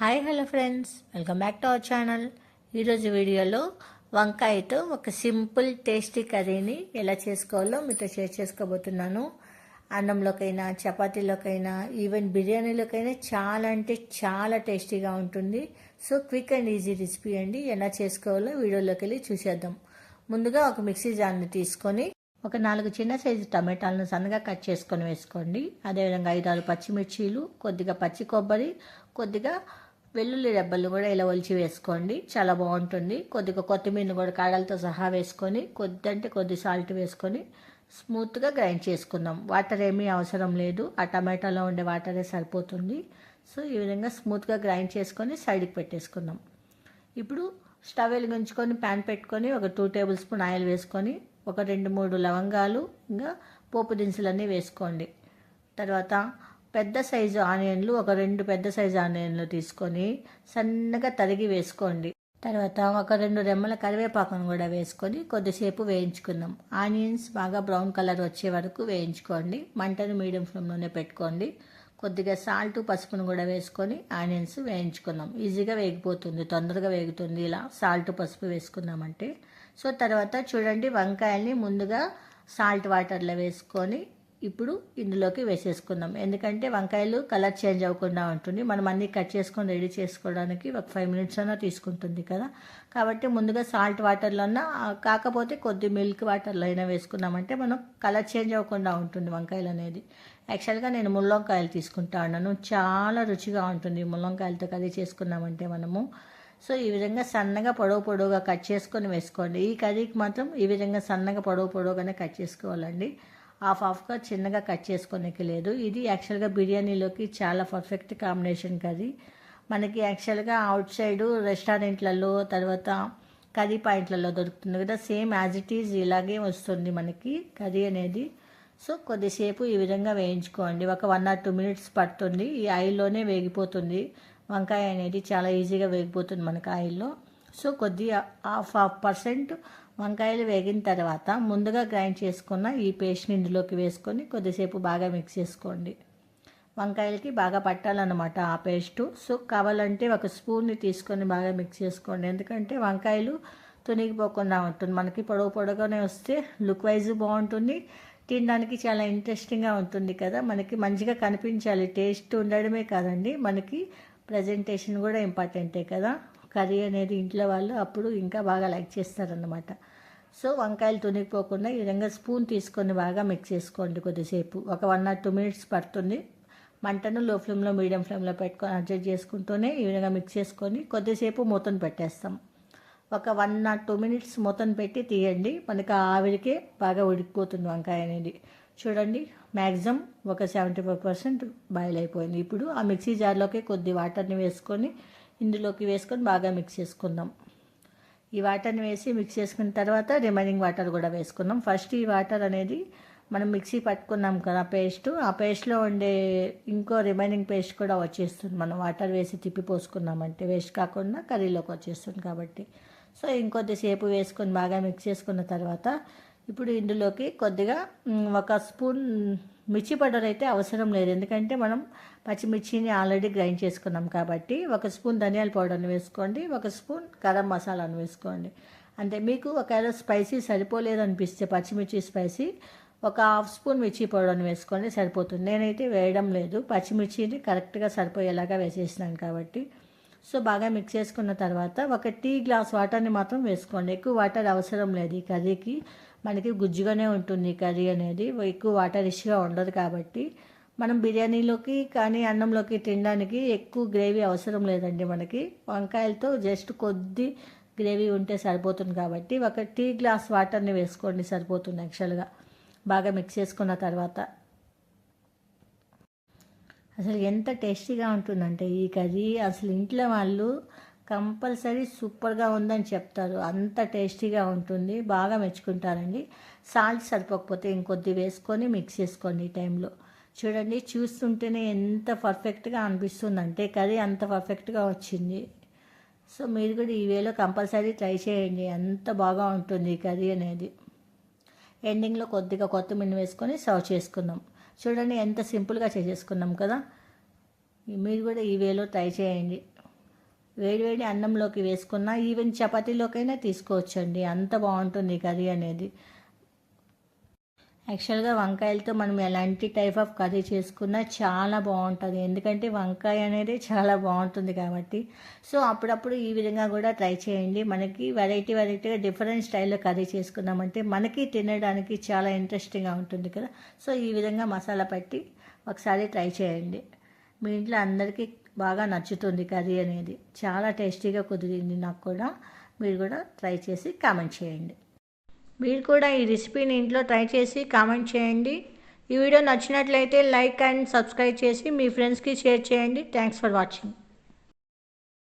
Hi hello friends. Welcome back to our channel. ఈరోజు వీడియోలో వంకాయతో ఒక సింపుల్ టేస్టీ కర్రీని ఎలా చేసుకోవాలో మీతో షేర్ చేసుకోబోతున్నాను. అన్నంలోకైనా చపాతీలోకైనా ఈవెన్ బిర్యానీలోకైనా చాలా అంటే చాలా టేస్టీగా ఉంటుంది. So quick and easy recipe అండి. ఎలా చేసుకోవాలో వీడియోలోకి వెళ్ళి చూసేద్దాం. ముందుగా ఒక మిక్సీ జార్ని తీసుకొని ఒక నాలుగు చిన్న సైజు టమాటాలను సన్నగా కట్ చేసుకొని వేసుకోండి. అదేవిధంగా ఐదు ఆరు పచ్చిమిర్చీలు కొద్దిగా పచ్చి కొబ్బరి కొద్దిగా వెల్లుల్లి రెబ్బలు కూడా ఇలా ఒలిచి వేసుకోండి. చాలా బాగుంటుంది. కొద్దిగా కొత్తిమీర కూడా కాడలతో సహా వేసుకొని కొద్ది అంటే కొద్ది సాల్ట్ వేసుకొని స్మూత్గా గ్రైండ్ చేసుకుందాం. వాటర్ ఏమీ అవసరం లేదు. ఆ టమాటాలో ఉండే వాటరే సరిపోతుంది. సో ఈ విధంగా స్మూత్గా గ్రైండ్ చేసుకొని సైడ్కి పెట్టేసుకుందాం. ఇప్పుడు స్టవ్ వెలిగించుకొని ప్యాన్ పెట్టుకొని ఒక టూ టేబుల్ స్పూన్ ఆయిల్ వేసుకొని ఒక రెండు మూడు లవంగాలు ఇంకా పోపు దినుసులన్నీ వేసుకోండి. తర్వాత పెద్ద సైజు ఆనియన్లు ఒక రెండు పెద్ద సైజు ఆనియన్లు తీసుకొని సన్నగా తరిగి వేసుకోండి. తర్వాత ఒక రెండు రెమ్మల కరివేపాకును కూడా వేసుకొని కొద్దిసేపు వేయించుకుందాం. ఆనియన్స్ బాగా బ్రౌన్ కలర్ వచ్చే వరకు వేయించుకోండి. మంటను మీడియం ఫ్లేమ్లోనే పెట్టుకోండి. కొద్దిగా సాల్ట్ పసుపును కూడా వేసుకొని ఆనియన్స్ వేయించుకుందాం. ఈజీగా వేగిపోతుంది తొందరగా వేగుతుంది. ఇలా సాల్ట్ పసుపు వేసుకున్నామంటే సో తర్వాత చూడండి వంకాయల్ని ముందుగా సాల్ట్ వాటర్లో వేసుకొని ఇప్పుడు ఇందులోకి వేసేసుకుందాం. ఎందుకంటే వంకాయలు కలర్ చేంజ్ అవ్వకుండా ఉంటుంది. మనం అన్నీ కట్ చేసుకొని రెడీ చేసుకోవడానికి ఒక ఫైవ్ మినిట్స్ అయినా తీసుకుంటుంది కదా. కాబట్టి ముందుగా సాల్ట్ వాటర్లో అన్నా కాకపోతే కొద్ది మిల్క్ వాటర్లో అయినా వేసుకున్నామంటే మనం కలర్ చేంజ్ అవ్వకుండా ఉంటుంది వంకాయలు అనేది. యాక్చువల్గా నేను ముల్లంకాయలు తీసుకుంటా ఉన్నాను. చాలా రుచిగా ఉంటుంది ముల్లంకాయలతో కర్రీ చేసుకున్నామంటే మనము. సో ఈ విధంగా సన్నగా పొడవు పొడవుగా కట్ చేసుకొని వేసుకోండి. ఈ కర్రీకి మాత్రం ఈ విధంగా సన్నగా పొడవు పొడవుగానే కట్ చేసుకోవాలండి. హాఫ్ హాఫ్గా చిన్నగా కట్ చేసుకోనికి లేదు. ఇది యాక్చువల్గా బిర్యానీలోకి చాలా పర్ఫెక్ట్ కాంబినేషన్ కర్రీ మనకి యాక్చువల్గా అవుట్ సైడ్ రెస్టారెంట్లలో తర్వాత కర్రీ పాయింట్లలో దొరుకుతుంది కదా. సేమ్ యాజ్ ఇట్ ఈజ్ ఇలాగే వస్తుంది మనకి కర్రీ అనేది. సో కొద్దిసేపు ఈ విధంగా వేయించుకోండి. ఒక వన్ ఆర్ టూ మినిట్స్ పడుతుంది. ఈ ఆయిల్లోనే వేగిపోతుంది. వంకాయ అనేది చాలా ఈజీగా వేగిపోతుంది మనకి ఆయిల్లో. సో కొద్ది హాఫ్ హాఫ్ పర్సెంట్ వంకాయలు వేగిన తర్వాత ముందుగా గ్రైండ్ చేసుకున్న ఈ పేస్ట్ని ఇందులోకి వేసుకొని కొద్దిసేపు బాగా మిక్స్ చేసుకోండి. వంకాయలకి బాగా పట్టాలన్నమాట ఆ పేస్టు. సో కావాలంటే ఒక స్పూన్ని తీసుకొని బాగా మిక్స్ చేసుకోండి. ఎందుకంటే వంకాయలు తునిగిపోకుండా ఉంటుంది. మనకి పొడవు పొడవుగానే వస్తే లుక్ వైజ్ బాగుంటుంది. తినడానికి చాలా ఇంట్రెస్టింగ్గా ఉంటుంది కదా. మనకి మంచిగా కనిపించాలి. టేస్ట్ ఉండడమే కాదండి. మనకి ప్రజెంటేషన్ కూడా ఇంపార్టెంటే కదా. కర్రీ అనేది ఇంట్లో వాళ్ళు అప్పుడు ఇంకా బాగా లైక్ చేస్తారన్నమాట. సో వంకాయలు తునిగిపోకుండా ఈ విధంగా స్పూన్ తీసుకొని బాగా మిక్స్ చేసుకోండి కొద్దిసేపు. ఒక వన్ ఆర్ టూ మినిట్స్ పడుతుంది. మంటను లో ఫ్లేమ్లో మీడియం ఫ్లేమ్లో పెట్టుకొని అడ్జస్ట్ చేసుకుంటూనే ఈ విధంగా మిక్స్ చేసుకొని కొద్దిసేపు మూతను పెట్టేస్తాం. ఒక వన్ ఆర్ టూ మినిట్స్ మూతను పెట్టి తీయండి. మనకి ఆవిరికే బాగా ఉడికిపోతుంది వంకాయ అనేది. చూడండి మ్యాక్సిమం ఒక సెవెంటీ ఫైవ్ పర్సెంట్ బాయిల్ అయిపోయింది. ఇప్పుడు ఆ మిక్సీ జార్లోకి కొద్ది వాటర్ని వేసుకొని ఇందులోకి వేసుకొని బాగా మిక్స్ చేసుకుందాం. ఈ వాటర్ని వేసి మిక్స్ చేసుకున్న తర్వాత రిమైనింగ్ వాటర్ కూడా వేసుకుందాం. ఫస్ట్ ఈ వాటర్ అనేది మనం మిక్సీ పట్టుకున్నాం కదా పేస్ట్ ఆ పేస్ట్లో ఉండే ఇంకో రిమైనింగ్ పేస్ట్ కూడా వచ్చేస్తుంది. మనం వాటర్ వేసి తిప్పి పోసుకున్నామంటే వేస్ట్ కాకుండా కర్రీలోకి వచ్చేస్తుంది కాబట్టి. సో ఇంకొద్దిసేపు వేసుకొని బాగా మిక్స్ చేసుకున్న తర్వాత ఇప్పుడు ఇందులోకి కొద్దిగా ఒక స్పూన్ మిర్చి పౌడర్ అయితే అవసరం లేదు. ఎందుకంటే మనం పచ్చిమిర్చిని ఆల్రెడీ గ్రైండ్ చేసుకున్నాం కాబట్టి ఒక స్పూన్ ధనియాల పౌడర్ని వేసుకోండి ఒక స్పూన్ గరం మసాలాను వేసుకోండి. అంటే మీకు ఒకవేళ స్పైసీ సరిపోలేదు అనిపిస్తే పచ్చిమిర్చి స్పైసీ ఒక హాఫ్ స్పూన్ మిర్చి పౌడర్ని వేసుకోండి సరిపోతుంది. నేనైతే వేయడం లేదు. పచ్చిమిర్చిని కరెక్ట్గా సరిపోయేలాగా వేసేసినాను కాబట్టి. సో బాగా మిక్స్ చేసుకున్న తర్వాత ఒక టీ గ్లాస్ వాటర్ని మాత్రం వేసుకోండి. ఎక్కువ వాటర్ అవసరం లేదు ఈ కర్రీకి. మనకి గుజ్జుగానే ఉంటుంది కర్రీ అనేది. ఎక్కువ వాటర్ ఇష్గా ఉండదు కాబట్టి మనం బిర్యానీలోకి కానీ అన్నంలోకి తినడానికి ఎక్కువ గ్రేవీ అవసరం లేదండి మనకి. వంకాయలతో జస్ట్ కొద్ది గ్రేవీ ఉంటే సరిపోతుంది కాబట్టి ఒక టీ గ్లాస్ వాటర్ని వేసుకోండి సరిపోతుంది యాక్చువల్గా. బాగా మిక్స్ చేసుకున్న తర్వాత. అసలు ఎంత టేస్టీగా ఉంటుందంటే ఈ కర్రీ. అసలు ఇంట్లో వాళ్ళు కంపల్సరీ సూపర్గా ఉందని చెప్తారు. అంత టేస్టీగా ఉంటుంది. బాగా మెచ్చుకుంటారండి. సాల్ట్ సరిపోకపోతే ఇంకొద్ది వేసుకొని మిక్స్ చేసుకోండి ఈ టైంలో. చూడండి చూస్తుంటేనే ఎంత పర్ఫెక్ట్గా అనిపిస్తుంది. అంటే కర్రీ అంత పర్ఫెక్ట్గా వచ్చింది. సో మీరు కూడా ఈ వేలో కంపల్సరీ ట్రై చేయండి. ఎంత బాగా ఉంటుంది ఈ కర్రీ అనేది. ఎండింగ్లో కొద్దిగా కొత్తిమీర వేసుకొని సర్వ్ చేసుకుందాం. చూడండి ఎంత సింపుల్గా చేసేసుకున్నాం కదా. మీరు కూడా ఈ వేలో ట్రై చేయండి. వేడివేడి అన్నంలోకి వేసుకున్నా ఈవెన్ చపాతీలోకైనా తీసుకోవచ్చండి. అంత బాగుంటుంది కర్రీ అనేది. యాక్చువల్గా వంకాయలతో మనం ఎలాంటి టైప్ ఆఫ్ కర్రీ చేసుకున్నా చాలా బాగుంటుంది. ఎందుకంటే వంకాయ అనేది చాలా బాగుంటుంది కాబట్టి. సో అప్పుడప్పుడు ఈ విధంగా కూడా ట్రై చేయండి. మనకి వెరైటీ వెరైటీగా డిఫరెంట్ స్టైల్లో కర్రీ చేసుకున్నామంటే మనకి తినడానికి చాలా ఇంట్రెస్టింగ్గా ఉంటుంది కదా. సో ఈ విధంగా మసాలా పెట్టి ఒకసారి ట్రై చేయండి. మీ ఇంట్లో అందరికీ బాగా నచ్చుతుంది కర్రీ అనేది. చాలా టేస్టీగా కుదిరింది నాకు కూడా. మీరు కూడా ట్రై చేసి కామెంట్ చేయండి. మీరు కూడా ఈ రెసిపీని ఇంట్లో ట్రై చేసి కామెంట్ చేయండి. ఈ వీడియో నచ్చినట్లయితే లైక్ అండ్ సబ్స్క్రైబ్ చేసి మీ ఫ్రెండ్స్కి షేర్ చేయండి. Thanks for watching.